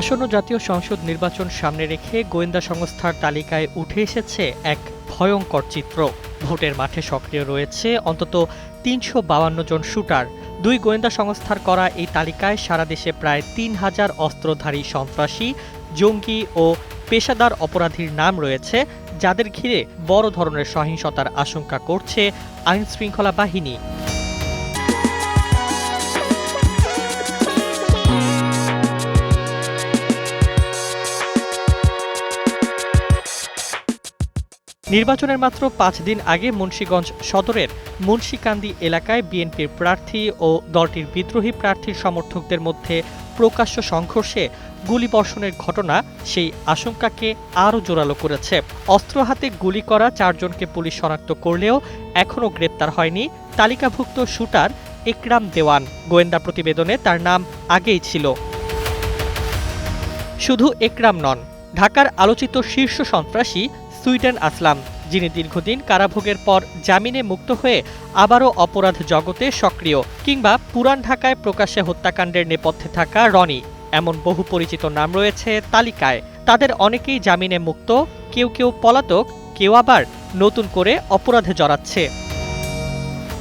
আসন্ন জাতীয় সংসদ নির্বাচন সামনে রেখে গোয়েন্দা সংস্থার তালিকায় উঠে এসেছে এক ভয়ঙ্কর চিত্র। ভোটের মাঠে সক্রিয় রয়েছে অন্তত তিনশো বাউান্ন জন শুটার। দুই গোয়েন্দা সংস্থার করা এই তালিকায় সারা দেশে প্রায় তিন হাজার অস্ত্রধারী সন্ত্রাসী, জঙ্গি ও পেশাদার অপরাধীর নাম রয়েছে, যাদের ঘিরে বড় ধরনের সহিংসতার আশঙ্কা করছে আইন শৃঙ্খলা বাহিনী। নির্বাচনের মাত্র পাঁচ দিন আগে মুন্সীগঞ্জ সদরের মুন্সীকান্দি এলাকায় বিএনপির প্রার্থী ও দলটির বিদ্রোহী প্রার্থীর সমর্থকদের মধ্যে প্রকাশ্য সংঘর্ষে গুলিবর্ষণের ঘটনা সেই আশঙ্কাকে আরও জোরালো করেছে। অস্ত্র হাতে গুলি করা চারজনকে পুলিশ শনাক্ত করলেও এখনও গ্রেপ্তার হয়নি। তালিকাভুক্ত শুটার একরাম দেওয়ান গোয়েন্দা প্রতিবেদনে তার নাম আগেই ছিল। শুধু একরাম নন ঢাকার আলোচিত শীর্ষ সন্ত্রাসী সুইডেন আসলাম, যিনি দীর্ঘদিন কারাভোগের পর জামিনে মুক্ত হয়ে আবারও অপরাধ জগতে সক্রিয় কিংবা পুরান ঢাকায় প্রকাশ্যে হত্যাকাণ্ডের নেপথ্যে থাকা রনি। এমন বহু পরিচিত নাম রয়েছে তালিকায়। তাদের অনেকেই জামিনে মুক্ত, কেউ কেউ পলাতক, কেউ আবার নতুন করে অপরাধে জড়াচ্ছে।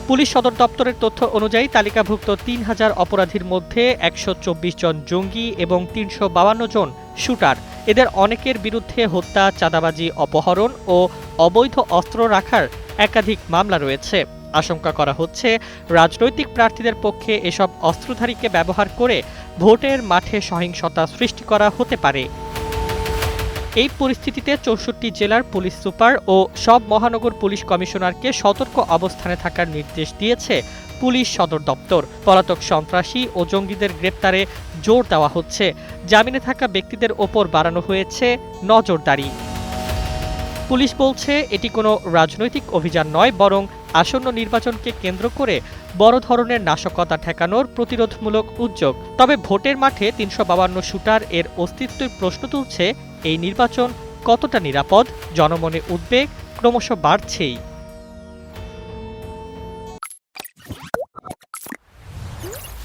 পুলিশ সদর দপ্তরের তথ্য অনুযায়ী তালিকাভুক্ত তিন হাজার অপরাধীর মধ্যে একশো চব্বিশ জন জঙ্গি এবং তিনশো জন শুটার। এদের অনেকের বিরুদ্ধে হত্যা, চাঁদাবাজি, অপহরণ ও অবৈধ অস্ত্র রাখার একাধিক মামলা রয়েছে। আশঙ্কা করা হচ্ছে, রাজনৈতিক প্রার্থীদের পক্ষে এসব অস্ত্রধারীকে ব্যবহার করে ভোটের মাঠে সহিংসতা সৃষ্টি করা হতে পারে। এই পরিস্থিতিতে চৌষট্টি জেলার পুলিশ সুপার ও সব মহানগর পুলিশ কমিশনারকে সতর্ক অবস্থানে থাকার নির্দেশ দিয়েছে পুলিশ সদর দপ্তর। পলাতক সন্ত্রাসী ও জঙ্গিদের গ্রেপ্তারে জোর দেওয়া হচ্ছে। জামিনে থাকা ব্যক্তিদের ওপর বাড়ানো হয়েছে নজরদারি। পুলিশ বলছে, এটি কোনো রাজনৈতিক অভিযান নয়, বরং আসন্ন নির্বাচনকে কেন্দ্র করে বড় ধরনের নাশকতা ঠেকানোর প্রতিরোধমূলক উদ্যোগ। তবে ভোটের মাঠে তিনশো বাবান্ন শুটার এর অস্তিত্বের প্রশ্ন তুলছে, এই নির্বাচন কতটা নিরাপদ? জনমনে উদ্বেগ ক্রমশ বাড়ছেই।